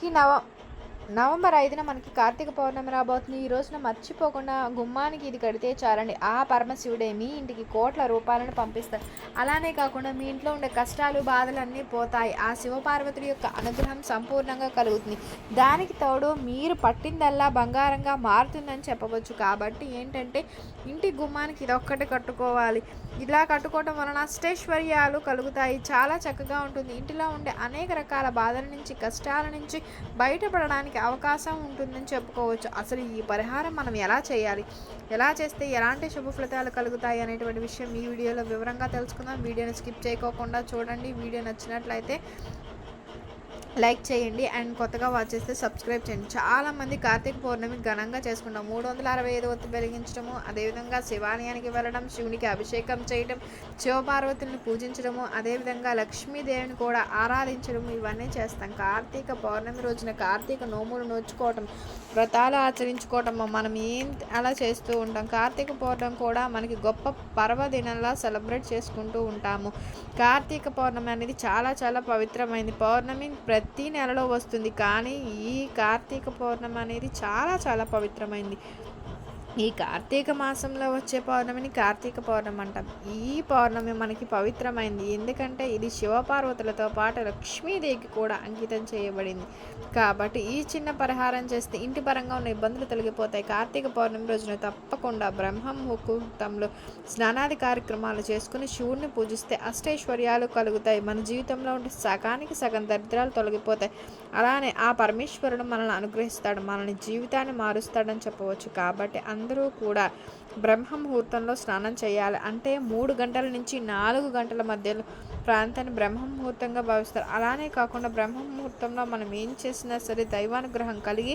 మనకి నవ నవంబర్ ఐదున మనకి కార్తీక పౌర్ణమి రాబోతుంది. ఈ రోజున మర్చిపోకుండా గుమ్మానికి ఇది కడితే చాలండి. ఆ పరమశివుడే మీ ఇంటికి కోట్ల రూపాయలను పంపిస్తారు. అలానే కాకుండా మీ ఇంట్లో ఉండే కష్టాలు బాధలు అన్నీ పోతాయి. ఆ శివపార్వతుడి యొక్క అనుగ్రహం సంపూర్ణంగా కలుగుతుంది. దానికి తోడు మీరు పట్టిందల్లా బంగారంగా మారుతుందని చెప్పవచ్చు. కాబట్టి ఏంటంటే ఇంటి గుమ్మానికి ఇదొక్కటి కట్టుకోవాలి. ఇలా కట్టుకోవటం వలన అష్టైశ్వర్యాలు కలుగుతాయి. చాలా చక్కగా ఉంటుంది. ఇంటిలో ఉండే అనేక రకాల బాధల నుంచి కష్టాల నుంచి బయటపడడానికి అవకాశం ఉంటుందని చెప్పుకోవచ్చు. అసలు ఈ పరిహారం మనం ఎలా చేయాలి? ఎలా చేస్తే ఎలాంటి శుభ ఫలితాలు కలుగుతాయి అనేటువంటి విషయం ఈ వీడియోలో వివరంగా తెలుసుకుందాం. వీడియోని స్కిప్ చేయకోకుండా చూడండి. వీడియో నచ్చినట్లయితే లైక్ చేయండి అండ్ కొత్తగా వాచ్ చేస్తే సబ్స్క్రైబ్ చేయండి. చాలామంది కార్తీక పౌర్ణమి ఘనంగా చేసుకుంటాం. మూడు వందల అరవై ఐదు ఒత్తి వెలిగించడము అదేవిధంగా శివాలయానికి వెళ్ళడం శివునికి అభిషేకం చేయడం శివపార్వతుల్ని పూజించడము అదేవిధంగా లక్ష్మీదేవిని కూడా ఆరాధించడం ఇవన్నీ చేస్తాం. కార్తీక పౌర్ణమి రోజున కార్తీక నోములు నోచుకోవటం వ్రతాలు ఆచరించుకోవటం మనం ఏం అలా చేస్తూ ఉంటాం. కార్తీక పౌర్ణమి కూడా మనకి గొప్ప పర్వదినంలా సెలబ్రేట్ చేసుకుంటూ ఉంటాము. కార్తీక పౌర్ణమి అనేది చాలా చాలా పవిత్రమైంది పౌర్ణమి ప్రతి నెలలో వస్తుంది. కానీ ఈ కార్తీక పౌర్ణమి అనేది చాలా చాలా పవిత్రమైంది. ఈ కార్తీక మాసంలో వచ్చే పౌర్ణమిని కార్తీక పౌర్ణమి అంటాం. ఈ పౌర్ణమి మనకి పవిత్రమైంది. ఎందుకంటే ఇది శివపార్వతులతో పాటు లక్ష్మీదేవికి కూడా అంకితం చేయబడింది. కాబట్టి ఈ చిన్న పరిహారం చేస్తే ఇంటి పరంగా ఉన్న ఇబ్బందులు తొలగిపోతాయి. కార్తీక పౌర్ణమి రోజున తప్పకుండా బ్రహ్మం ముహూర్తంలో స్నానాది కార్యక్రమాలు చేసుకుని శివుణ్ణి పూజిస్తే అష్టైశ్వర్యాలు కలుగుతాయి. మన జీవితంలో ఉండే సగానికి సగం దరిద్రాలు తొలగిపోతాయి. అలానే ఆ పరమేశ్వరుడు మనల్ని అనుగ్రహిస్తాడు. మనల్ని జీవితాన్ని మారుస్తాడని చెప్పవచ్చు. కాబట్టి అందరూ కూడా బ్రహ్మ ముహూర్తంలో స్నానం చేయాలి. అంటే మూడు గంటల నుంచి నాలుగు గంటల మధ్యలో ప్రాంతాన్ని బ్రహ్మ ముహూర్తంగా భావిస్తారు. అలానే కాకుండా బ్రహ్మ ముహూర్తంలో మనం ఏం చేసినా సరే దైవానుగ్రహం కలిగి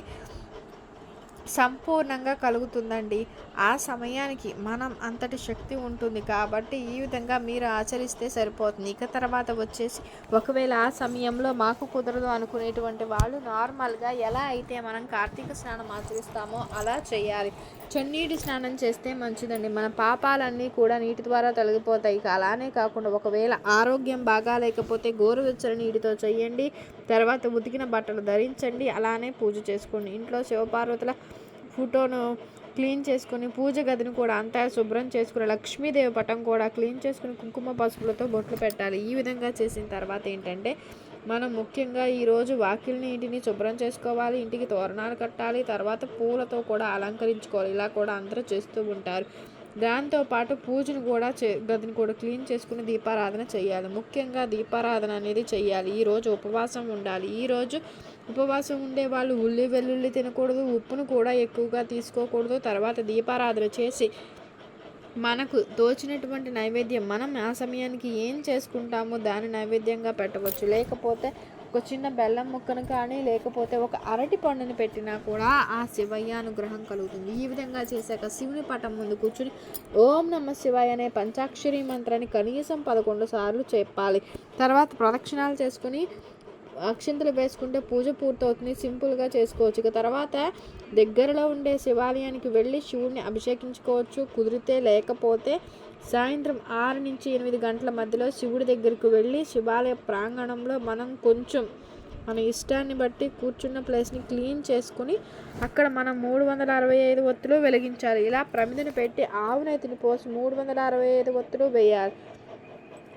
సంపూర్ణంగా కలుగుతుందండి. ఆ సమయానికి మనం అంతటి శక్తి ఉంటుంది కాబట్టి ఈ విధంగా మీరు ఆచరిస్తే సరిపోతుంది. ఇక తర్వాత వచ్చేసి ఒకవేళ ఆ సమయంలో మాకు కుదరదు అనుకునేటువంటి వాళ్ళు నార్మల్గా ఎలా అయితే మనం కార్తీక స్నానం ఆచరిస్తామో అలా చేయాలి. చన్నీటి స్నానం చేస్తే మంచిదండి. మన పాపాలన్నీ కూడా నీటి ద్వారా తొలగిపోతాయి. అలానే కాకుండా ఒకవేళ ఆరోగ్యం బాగా లేకపోతే గోరువెచ్చని నీటితో చేయండి. తర్వాత ఉతికిన బట్టలు ధరించండి అలానే పూజ చేసుకోండి. ఇంట్లో శివపార్వతుల ఫోటోను క్లీన్ చేసుకుని పూజ గదిని కూడా అంతా శుభ్రం చేసుకుని లక్ష్మీదేవి పటం కూడా క్లీన్ చేసుకుని కుంకుమ పసుపులతో బొట్లు పెట్టాలి. ఈ విధంగా చేసిన తర్వాత ఏంటంటే మనం ముఖ్యంగా ఈరోజు వాకిల్ని ఇంటిని శుభ్రం చేసుకోవాలి ఇంటికి తోరణాలు కట్టాలి తర్వాత పూలతో కూడా అలంకరించుకోవాలి. ఇలా కూడా అందరూ చేస్తూ ఉంటారు. దాంతోపాటు పూజను కూడా చే గదిని కూడా క్లీన్ చేసుకుని దీపారాధన చేయాలి. ముఖ్యంగా దీపారాధన అనేది చేయాలి. ఈరోజు ఉపవాసం ఉండాలి. ఈరోజు ఉపవాసం ఉండే వాళ్ళు ఉల్లి వెల్లుల్లి తినకూడదు ఉప్పును కూడా ఎక్కువగా తీసుకోకూడదు. తర్వాత దీపారాధన చేసి మనకు తోచినటువంటి నైవేద్యం మనం ఆ సమయానికి ఏం చేసుకుంటామో దాని నైవేద్యంగా పెట్టవచ్చు. లేకపోతే ఒక చిన్న బెల్లం ముక్కను కానీ లేకపోతే ఒక అరటి పండుని పెట్టినా కూడా ఆ శివయ్య అనుగ్రహం కలుగుతుంది. ఈ విధంగా చేశాక శివుని పటం ముందు కూర్చుని ఓం నమ శివాయ అనే పంచాక్షరి మంత్రాన్ని కనీసం పదకొండు సార్లు చెప్పాలి. తర్వాత ప్రదక్షిణాలు చేసుకుని అక్షింతలు వేసుకుంటే పూజ పూర్తవుతుంది. సింపుల్గా చేసుకోవచ్చు. ఇక తర్వాత దగ్గరలో ఉండే శివాలయానికి వెళ్ళి శివుడిని అభిషేకించుకోవచ్చు. కుదిరితే లేకపోతే సాయంత్రం ఆరు నుంచి ఎనిమిది గంటల మధ్యలో శివుడి దగ్గరికి వెళ్ళి శివాలయ ప్రాంగణంలో మనం కొంచెం మన ఇష్టాన్ని బట్టి కూర్చున్న ప్లేస్ని క్లీన్ చేసుకుని అక్కడ మనం మూడు వందల అరవై ఐదు ఒత్తులు వెలిగించాలి. ఇలా ప్రమిదని పెట్టి ఆవునైతిని పోసి మూడు వందల అరవై ఐదు ఒత్తులు వేయాలి.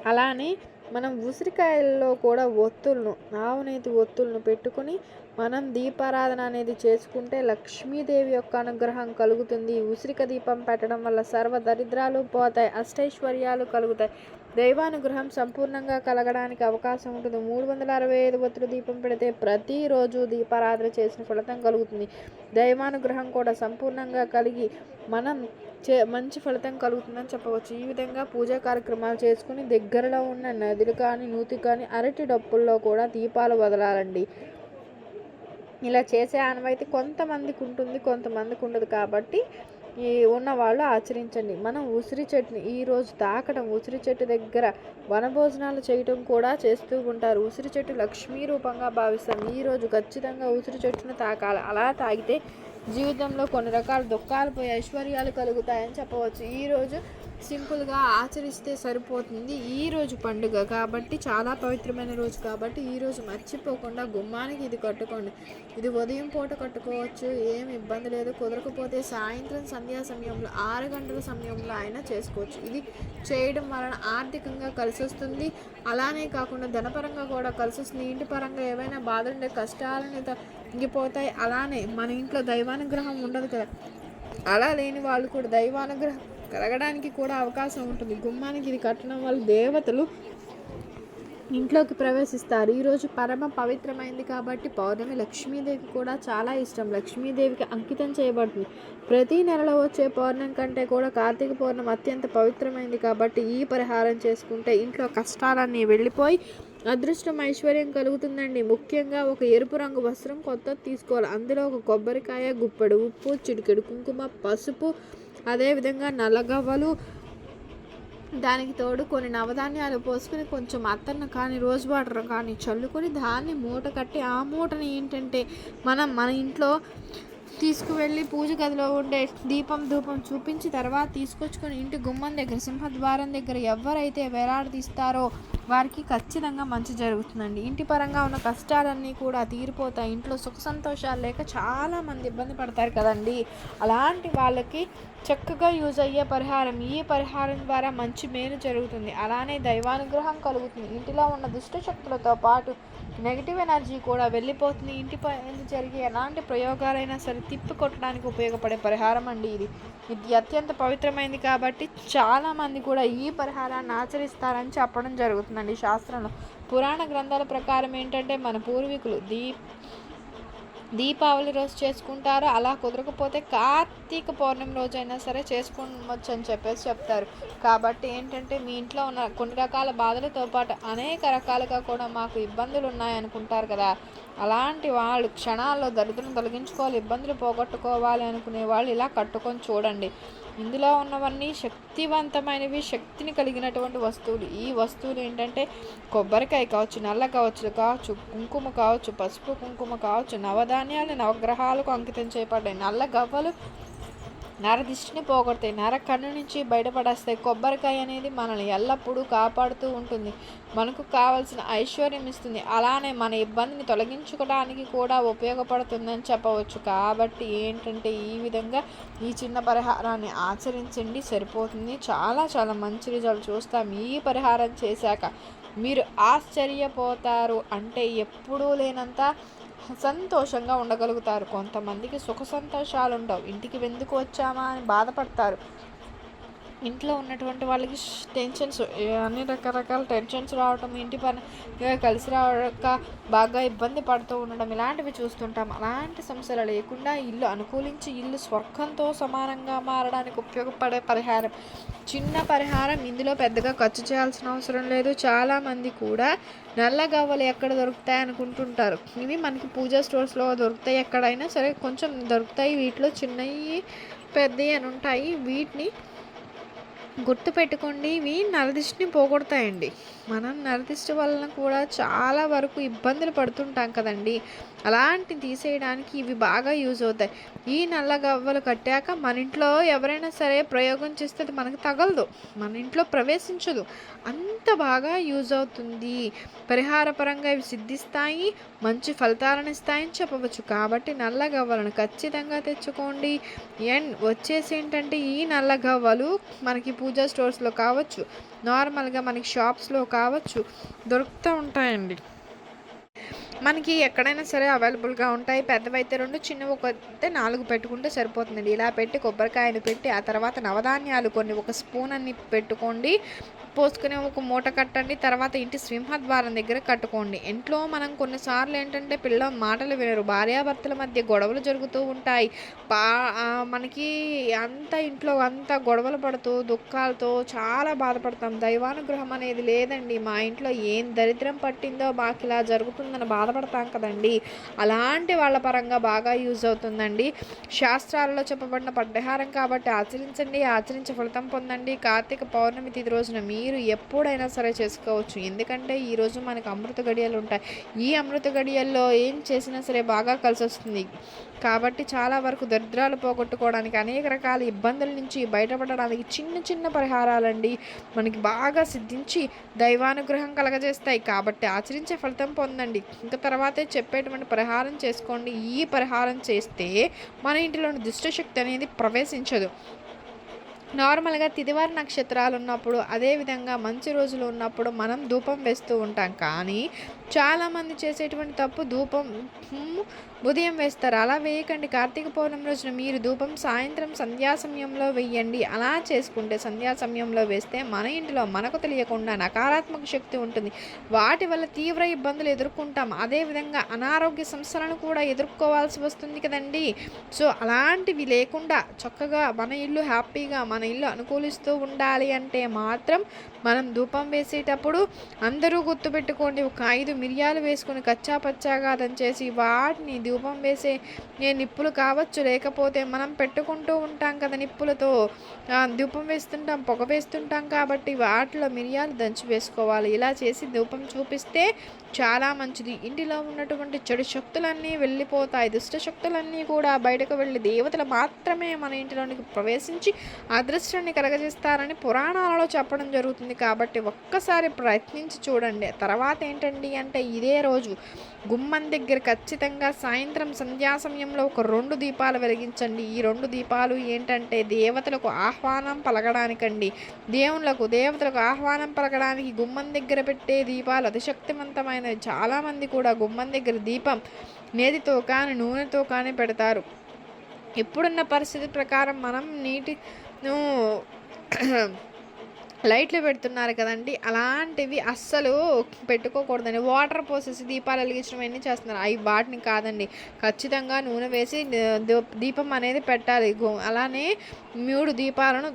అలానే మనం ఉసిరికాయల్లో కూడా ఒత్తులను ఆవునేతి ఒత్తులను పెట్టుకుని మనం దీపారాధన అనేది చేసుకుంటే లక్ష్మీదేవి యొక్క అనుగ్రహం కలుగుతుంది. ఉసిరిక దీపం పెట్టడం వల్ల సర్వ దరిద్రాలు పోతాయి అష్టైశ్వర్యాలు కలుగుతాయి. దైవానుగ్రహం సంపూర్ణంగా కలగడానికి అవకాశం ఉంటుంది. మూడు వందల అరవై ఐదు ఒత్తులు దీపం పెడితే ప్రతిరోజు దీపారాధన చేసిన ఫలితం కలుగుతుంది. దైవానుగ్రహం కూడా సంపూర్ణంగా కలిగి మనం చే మంచి ఫలితం కలుగుతుందని చెప్పవచ్చు. ఈ విధంగా పూజా కార్యక్రమాలు చేసుకుని దగ్గరలో ఉన్న నదులు కానీ నూతి కానీ అరటి డప్పుల్లో కూడా దీపాలు వదలాలండి. ఇలా చేసే ఆనవాయితీ కొంతమందికి ఉంటుంది కొంతమందికి ఉండదు. కాబట్టి ఈ ఉన్నవాళ్ళు ఆచరించండి. మనం ఉసిరి చెట్టుని ఈరోజు తాకడం ఉసిరి చెట్టు దగ్గర వనభోజనాలు చేయటం కూడా చేస్తూ ఉంటారు. ఉసిరి చెట్టు లక్ష్మీ రూపంగా భావిస్తాం. ఈరోజు ఖచ్చితంగా ఉసిరి చెట్టును తాకాలి. అలా తాగితే జీవితంలో కొన్ని రకాల దుఃఖాలు పోయి ఐశ్వర్యాలు కలుగుతాయని చెప్పవచ్చు. ఈరోజు సింపుల్గా ఆచరిస్తే సరిపోతుంది ఈ రోజు పండుగ కాబట్టి చాలా పవిత్రమైన రోజు కాబట్టి ఈ రోజు మర్చిపోకుండా గుమ్మానికి ఇది కట్టుకోండి. ఇది ఉదయం పూట కట్టుకోవచ్చు ఏం ఇబ్బంది లేదు. కుదరకపోతే సాయంత్రం సంధ్యా సమయంలో ఆరు గంటల సమయంలో అయినా చేసుకోవచ్చు. ఇది చేయడం వలన ఆర్థికంగా కలిసి వస్తుంది అలానే కాకుండా ధనపరంగా కూడా కలిసి వస్తుంది ఇంటి పరంగా ఏవైనా బాధలుండే కష్టాలని తగ్గిపోతాయి. అలానే మన ఇంట్లో దైవానుగ్రహం ఉండదు కదా. అలా లేని వాళ్ళు కూడా దైవానుగ్రహం కలగడానికి కూడా అవకాశం ఉంటుంది. గుమ్మానికి ఇది కట్టడం వల్ల దేవతలు ఇంట్లోకి ప్రవేశిస్తారు. ఈరోజు పరమ పవిత్రమైంది కాబట్టి పౌర్ణమి లక్ష్మీదేవి కూడా చాలా ఇష్టం. లక్ష్మీదేవికి అంకితం చేయబడుతుంది. ప్రతి నెలలో వచ్చే పౌర్ణం కంటే కూడా కార్తీక పౌర్ణం అత్యంత పవిత్రమైంది కాబట్టి ఈ పరిహారం చేసుకుంటే ఇంట్లో కష్టాలన్నీ వెళ్ళిపోయి అదృష్టం ఐశ్వర్యం కలుగుతుందండి. ముఖ్యంగా ఒక ఎరుపు రంగు వస్త్రం కొత్తది తీసుకోవాలి. అందులో ఒక కొబ్బరికాయ గుప్పెడు ఉప్పు చిటికెడు కుంకుమ పసుపు అదేవిధంగా నల్లగవ్వలు దానికి తోడు కొన్ని నవధాన్యాలు పోసుకుని కొంచెం అత్తన్న కానీ రోజు వాటర్ కానీ చల్లుకొని దాన్ని మూట కట్టి ఆ మూటని ఏంటంటే మనం మన ఇంట్లో తీసుకువెళ్ళి పూజ గదిలో ఉండే దీపం ధూపం చూపించి తర్వాత తీసుకొచ్చుకొని ఇంటి గుమ్మం దగ్గర సింహద్వారం దగ్గర ఎవరైతే వేలాడదీస్తారో వారికి ఖచ్చితంగా మంచి జరుగుతుందండి. ఇంటి పరంగా ఉన్న కష్టాలన్నీ కూడా తీరిపోతాయి. ఇంట్లో సుఖ సంతోషాలు లేక చాలామంది ఇబ్బంది పడతారు కదండి. అలాంటి వాళ్ళకి చక్కగా యూజ్ అయ్యే పరిహారం ఈ పరిహారం ద్వారా మంచి మేలు జరుగుతుంది. అలానే దైవానుగ్రహం కలుగుతుంది. ఇంటిలో ఉన్న దుష్ట శక్తులతో పాటు నెగిటివ్ ఎనర్జీ కూడా వెళ్ళిపోతుంది. ఇంటి పైన జరిగే ఎలాంటి ప్రయోగాలైనా సరే తిప్పి కొట్టడానికి ఉపయోగపడే పరిహారం అండి ఇది. ఇది అత్యంత పవిత్రమైంది కాబట్టి చాలామంది కూడా ఈ పరిహారాన్ని ఆచరిస్తారని చెప్పడం జరుగుతుందండి శాస్త్రంలో. పురాణ గ్రంథాల ప్రకారం ఏంటంటే మన పూర్వీకులు దీప్ దీపావళి రోజు చేసుకుంటారు అలా కుదరకపోతే కార్తీక పౌర్ణమి రోజు అయినా సరే చేసుకోవచ్చు అని చెప్పేసి చెప్తారు. కాబట్టి ఏంటంటే మీ ఇంట్లో ఉన్న కొన్ని రకాల బాధలతో పాటు అనేక రకాలుగా కూడా మాకు ఇబ్బందులు ఉన్నాయనుకుంటారు కదా. అలాంటి వాళ్ళు క్షణాల్లో దరిద్రం తొలగించుకోవాలి ఇబ్బందులు పోగొట్టుకోవాలి అనుకునే వాళ్ళు ఇలా కట్టుకొని చూడండి. ఇందులో ఉన్నవన్నీ శక్తివంతమైనవి శక్తిని కలిగినటువంటి వస్తువులు. ఈ వస్తువులు ఏంటంటే కొబ్బరికాయ కావచ్చు నల్ల కావచ్చు కావచ్చు కుంకుమ కావచ్చు పసుపు కుంకుమ కావచ్చు నవధాన్యాలు నవగ్రహాలకు అంకితం చేయబడ్డాయి. నల్ల గవ్వలు నరదిష్టిని పోగొడతాయి. నర కన్ను నుంచి బయటపడేస్తాయి కొబ్బరికాయ అనేది మనల్ని ఎల్లప్పుడూ కాపాడుతూ ఉంటుంది. మనకు కావాల్సిన ఐశ్వర్యం ఇస్తుంది. అలానే మన ఇబ్బందిని తొలగించుకోవడానికి కూడా ఉపయోగపడుతుందని చెప్పవచ్చు. కాబట్టి ఏంటంటే ఈ విధంగా ఈ చిన్న పరిహారాన్ని ఆచరించండి. సరిపోతుంది. చాలా చాలా మంచి రిజల్ట్ చూస్తాం. ఈ పరిహారం చేశాక మీరు ఆశ్చర్యపోతారు. అంటే ఎప్పుడూ లేనంత సంతోషంగా ఉండగలుగుతారు. కొంతమందికి సుఖ సంతోషాలు ఉండవు ఇంటికి ఎందుకు వచ్చామా అని బాధపడతారు. ఇంట్లో ఉన్నటువంటి వాళ్ళకి టెన్షన్స్ అన్ని రకరకాల టెన్షన్స్ రావటం ఇంటి పని కలిసి రావక బాగా ఇబ్బంది పడుతూ ఉండడం ఇలాంటివి చూస్తుంటాం. అలాంటి సమస్యలు లేకుండా ఇల్లు అనుకూలించి ఇల్లు స్వర్గంతో సమానంగా మారడానికి ఉపయోగపడే పరిహారం. చిన్న పరిహారం ఇందులో పెద్దగా ఖర్చు చేయాల్సిన అవసరం లేదు. చాలామంది కూడా నల్ల గవ్వలు ఎక్కడ దొరుకుతాయి అనుకుంటుంటారు. ఇవి మనకి పూజా స్టోర్స్లో దొరుకుతాయి. ఎక్కడైనా సరే కొంచెం దొరుకుతాయి. వీటిలో చిన్నవి పెద్దవి అని ఉంటాయి. వీటిని గుర్తు పెట్టుకోండి ఇవి నరదిష్టిని పోగొడతాయండి. మనం నరదిష్టి వలన కూడా చాలా వరకు ఇబ్బందులు పడుతుంటాం కదండి. అలాంటి తీసేయడానికి ఇవి బాగా యూజ్ అవుతాయి. ఈ నల్ల గవ్వలు కట్టాక మన ఇంట్లో ఎవరైనా సరే ప్రయోగం చేస్తే అది మనకు తగలదు. మన ఇంట్లో ప్రవేశించదు. అంత బాగా యూజ్ అవుతుంది. పరిహార పరంగా ఇవి సిద్ధిస్తాయి మంచి ఫలితాలను ఇస్తాయని చెప్పవచ్చు. కాబట్టి నల్ల గవ్వలను ఖచ్చితంగా తెచ్చుకోండి. అండ్ వచ్చేసి ఏంటంటే ఈ నల్ల గవ్వలు మనకి పూజా స్టోర్స్లో కావచ్చు. నార్మల్గా మనకి షాప్స్లో కావచ్చు. దొరుకుతూ ఉంటాయండి. మనకి ఎక్కడైనా సరే అవైలబుల్గా ఉంటాయి. పెద్దవైతే రెండు చిన్నవి ఒకతే నాలుగు పెట్టుకుంటే సరిపోతుందండి. ఇలా పెట్టి కొబ్బరికాయలు పెట్టి ఆ తర్వాత నవధాన్యాలు కొన్ని ఒక స్పూన్ అన్ని పెట్టుకోండి. పోసుకుని ఒక మూట కట్టండి. తర్వాత ఇంటి సింహద్వారం దగ్గర కట్టుకోండి. ఇంట్లో మనం కొన్నిసార్లు ఏంటంటే పిల్ల మాటలు వినరు. భార్యాభర్తల మధ్య గొడవలు జరుగుతూ ఉంటాయి. బా మనకి అంత ఇంట్లో అంత గొడవలు పడుతూ దుఃఖాలతో చాలా బాధపడతాం. దైవానుగ్రహం అనేది లేదండి. మా ఇంట్లో ఏం దరిద్రం పట్టిందో మాకు ఇలా జరుగుతుందని బాధ బాధపడతాం కదండి. అలాంటి వాళ్ళ పరంగా బాగా యూజ్ అవుతుందండి. శాస్త్రాలలో చెప్పబడిన పడ్డహారం కాబట్టి ఆచరించండి ఆచరించి ఫలితం పొందండి. కార్తీక పౌర్ణమి తిథి రోజున మీరు ఎప్పుడైనా సరే చేసుకోవచ్చు. ఎందుకంటే ఈరోజు మనకు అమృత గడియలు ఉంటాయి. ఈ అమృత గడియల్లో ఏం చేసినా సరే బాగా కలిసి వస్తుంది కాబట్టి చాలా వరకు దరిద్రాలు పోగొట్టుకోవడానికి అనేక రకాల ఇబ్బందుల నుంచి బయటపడడానికి చిన్న చిన్న పరిహారాలండి మనకి బాగా సిద్ధించి దైవానుగ్రహం కలగజేస్తాయి. కాబట్టి ఆచరించే ఫలితం పొందండి. ఇంకా తర్వాతే చెప్పేటువంటి పరిహారం చేసుకోండి. ఈ పరిహారం చేస్తే మన ఇంటిలోని దుష్టశక్తి అనేది ప్రవేశించదు. నార్మల్గా తిదివార నక్షత్రాలు ఉన్నప్పుడు అదేవిధంగా మంచి రోజులు ఉన్నప్పుడు మనం ధూపం వేస్తూ ఉంటాం. కానీ చాలామంది చేసేటువంటి తప్పు ధూపం ఉదయం వేస్తారు. అలా వేయకండి. కార్తీక పౌర్ణమి రోజున మీరు ధూపం సాయంత్రం సంధ్యా సమయంలో వేయండి. అలా చేసుకుంటే సంధ్యా సమయంలో వేస్తే మన ఇంటిలో మనకు తెలియకుండా నకారాత్మక శక్తి ఉంటుంది. వాటి వల్ల తీవ్ర ఇబ్బందులు ఎదుర్కొంటాం. అదేవిధంగా అనారోగ్య సమస్యలను కూడా ఎదుర్కోవాల్సి వస్తుంది కదండి. సో అలాంటివి లేకుండా చక్కగా మన ఇల్లు హ్యాపీగా మన ఇల్లు అనుకూలిస్తూ ఉండాలి అంటే మాత్రం మనం ధూపం వేసేటప్పుడు అందరూ గుర్తుపెట్టుకోండి ఒక ఐదు మిరియాలు వేసుకొని కచ్చా పచ్చాగా దంచేసి వాటిని ధూపం వేసే ఏ నిప్పులు కావచ్చు లేకపోతే మనం పెట్టుకుంటూ ఉంటాం కదా నిప్పులతో. ధూపం వేస్తుంటాం పొగ వేస్తుంటాం కాబట్టి వాటిలో మిరియాలు దంచి వేసుకోవాలి. ఇలా చేసి ధూపం చూపిస్తే చాలా మంచిది. ఇంటిలో ఉన్నటువంటి చెడు శక్తులన్నీ వెళ్ళిపోతాయి. దుష్ట శక్తులన్నీ కూడా బయటకు వెళ్ళి దేవతలు మాత్రమే మన ఇంటిలోనికి ప్రవేశించి అదృష్టాన్ని కలగజేస్తారని పురాణాలలో చెప్పడం జరుగుతుంది. కాబట్టి ఒక్కసారి ప్రయత్నించి చూడండి. తర్వాత ఏంటండి అంటే ఇదే రోజు గుమ్మం దగ్గర ఖచ్చితంగా సాయంత్రం సంధ్యా సమయంలో ఒక రెండు దీపాలు వెలిగించండి. ఈ రెండు దీపాలు ఏంటంటే దేవతలకు ఆహ్వానం పలకడానికండి. దేవుళ్ళకు దేవతలకు ఆహ్వానం పలకడానికి గుమ్మం దగ్గర పెట్టే దీపాలు అతిశక్తివంతమైనవి చాలామంది కూడా గుమ్మం దగ్గర దీపం నేతితో కానీ నూనెతో కానీ పెడతారు. ఇప్పుడున్న పరిస్థితి ప్రకారం మనం నీటి లైట్లు పెడుతున్నారు కదండి. అలాంటివి అస్సలు పెట్టుకోకూడదండి. వాటర్ పోసేసి దీపాలు వెలిగించడం అన్నీ చేస్తున్నారు? అవి వాటిని కాదండి. ఖచ్చితంగా నూనె వేసి దీపం అనేది పెట్టాలి. అలానే మూడు దీపాలను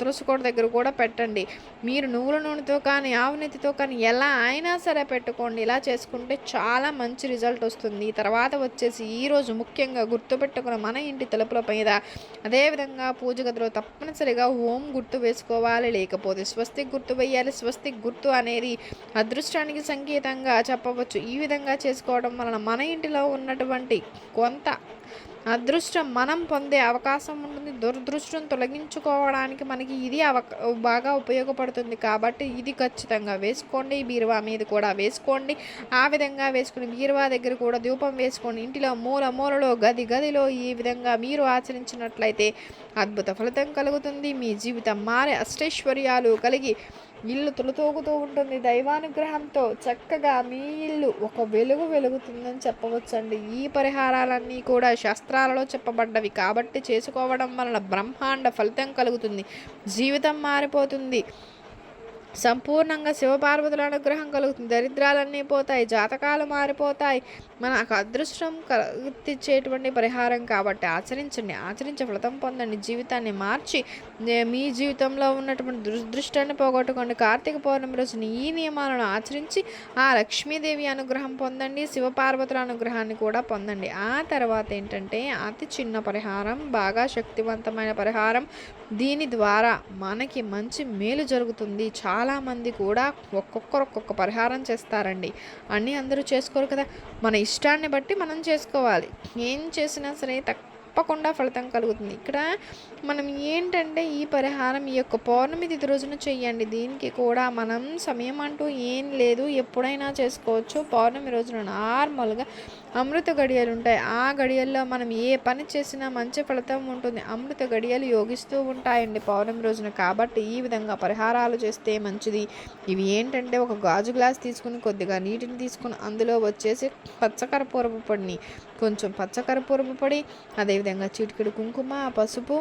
తులసికోట దగ్గర కూడా పెట్టండి. మీరు నువ్వుల నూనెతో కానీ ఆవునెత్తితో కానీ ఎలా అయినా సరే పెట్టుకోండి. ఇలా చేసుకుంటే చాలా మంచి రిజల్ట్ వస్తుంది. తర్వాత వచ్చేసి ఈరోజు ముఖ్యంగా గుర్తుపెట్టుకున్న మన ఇంటి తలుపుల మీద అదేవిధంగా పూజ గదిలో తప్పనిసరిగా ఓం గుర్తు వేసుకోవాలి. లేకపోతే స్వస్తి గుర్తు వేయాలి. స్వస్తిక్ గుర్తు అనేది అదృష్టానికి సంకేతంగా చెప్పవచ్చు. ఈ విధంగా చేసుకోవడం వలన మన ఇంటిలో ఉన్నటువంటి కొంత అదృష్టం. మనం పొందే అవకాశం ఉంటుంది దురదృష్టం తొలగించుకోవడానికి మనకి ఇది అవక బాగా ఉపయోగపడుతుంది. కాబట్టి ఇది ఖచ్చితంగా వేసుకోండి. బీరువా మీద కూడా వేసుకోండి. ఆ విధంగా వేసుకుని బీరువా దగ్గర కూడా ధూపం వేసుకోండి ఇంటిలో మూల మూలలో గది గదిలో ఈ విధంగా మీరు ఆచరించినట్లయితే అద్భుత ఫలితం కలుగుతుంది. మీ జీవితం మారే అష్టైశ్వర్యాలు కలిగి ఇల్లు తులతూగుతూ ఉంటుంది. దైవానుగ్రహంతో చక్కగా మీ ఇల్లు ఒక వెలుగు వెలుగుతుందని చెప్పవచ్చండి. ఈ పరిహారాలన్నీ కూడా శాస్త్రాలలో చెప్పబడ్డవి. కాబట్టి చేసుకోవడం వలన బ్రహ్మాండ ఫలితం కలుగుతుంది. జీవితం మారిపోతుంది. సంపూర్ణంగా శివపార్వతుల అనుగ్రహం కలుగుతుంది. దరిద్రాలన్నీ పోతాయి జాతకాలు మారిపోతాయి. మనకు అదృష్టం తెచ్చేటువంటి పరిహారం కాబట్టి ఆచరించండి ఆచరించే ఫలితం పొందండి. జీవితాన్ని మార్చి మీ జీవితంలో ఉన్నటువంటి దురదృష్టాన్ని పోగొట్టుకోండి. కార్తీక పౌర్ణమి రోజున ఈ నియమాలను ఆచరించి ఆ లక్ష్మీదేవి అనుగ్రహం పొందండి శివపార్వతుల అనుగ్రహాన్ని కూడా పొందండి. ఆ తర్వాత ఏంటంటే అతి చిన్న పరిహారం బాగా శక్తివంతమైన పరిహారం. దీని ద్వారా మనకి మంచి మేలు జరుగుతుంది. చాలామంది కూడా ఒక్కొక్కరు ఒక్కొక్క పరిహారం చేస్తారండి. అన్నీ అందరూ చేసుకోరు కదా. మన ఇష్టాన్ని బట్టి మనం చేసుకోవాలి. ఏం చేసినా సరే తప్పకుండా ఫలితం కలుగుతుంది. ఇక్కడ మనం ఏంటంటే ఈ పరిహారం ఈ యొక్క పౌర్ణమి తిథి రోజున చెయ్యండి. దీనికి కూడా మనం సమయం అంటూ ఏం లేదు. ఎప్పుడైనా చేసుకోవచ్చు. పౌర్ణమి రోజున నార్మల్గా అమృత గడియలు ఉంటాయి. ఆ గడియల్లో మనం ఏ పని చేసినా మంచి ఫలితం ఉంటుంది. అమృత గడియలు యోగిస్తూ ఉంటాయండి పౌర్ణమి రోజున. కాబట్టి ఈ విధంగా పరిహారాలు చేస్తే మంచిది. ఇవి ఏంటంటే ఒక గాజు గ్లాస్ తీసుకుని కొద్దిగా నీటిని తీసుకుని అందులో వచ్చేసి పచ్చకరపూరపు పొడిని కొంచెం పచ్చకరపూరపు పొడి అదేవిధంగా చిటికెడు కుంకుమ పసుపు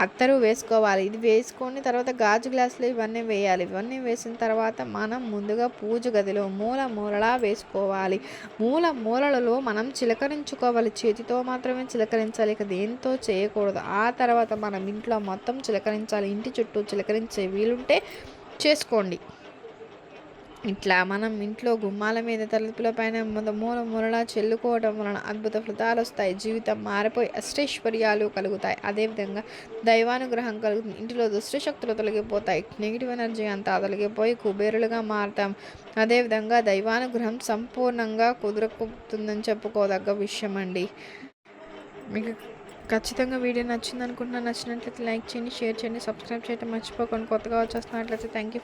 అత్తరు వేసుకోవాలి. ఇది వేసుకొని తర్వాత గాజు గ్లాసులు ఇవన్నీ వేయాలి. ఇవన్నీ వేసిన తర్వాత మనం ముందుగా పూజ గదిలో మూల మూలలా వేసుకోవాలి. మూల మూలలలో మనం చిలకరించుకోవాలి. చేతితో మాత్రమే చిలకరించాలి. ఇక దేంతో చేయకూడదు. ఆ తర్వాత మనం ఇంట్లో మొత్తం చిలకరించాలి. ఇంటి చుట్టూ చిలకరించే వీలుంటే చేసుకోండి. ఇట్లా మనం ఇంట్లో గుమ్మాల మీద తలుపుల పైన మూల మూలలా చెల్లుకోవడం వలన అద్భుత ఫలితాలు వస్తాయి. జీవితం మారిపోయి అష్టైశ్వర్యాలు కలుగుతాయి. అదేవిధంగా దైవానుగ్రహం కలుగుతుంది. ఇంటిలో దుష్టశక్తులు తొలగిపోతాయి. నెగిటివ్ ఎనర్జీ అంతా తొలగిపోయి కుబేరులుగా మారుతాం. అదేవిధంగా దైవానుగ్రహం సంపూర్ణంగా కుదురకుంటుందని చెప్పుకోదగ్గ విషయం అండి మీకు ఖచ్చితంగా వీడియో నచ్చింది అనుకుంటున్నాను నచ్చినట్లయితే లైక్ చేయండి షేర్ చేయండి సబ్స్క్రైబ్ చేయడం మర్చిపోకండి. కొత్తగా వచ్చేస్తున్నట్లయితే థ్యాంక్ యూ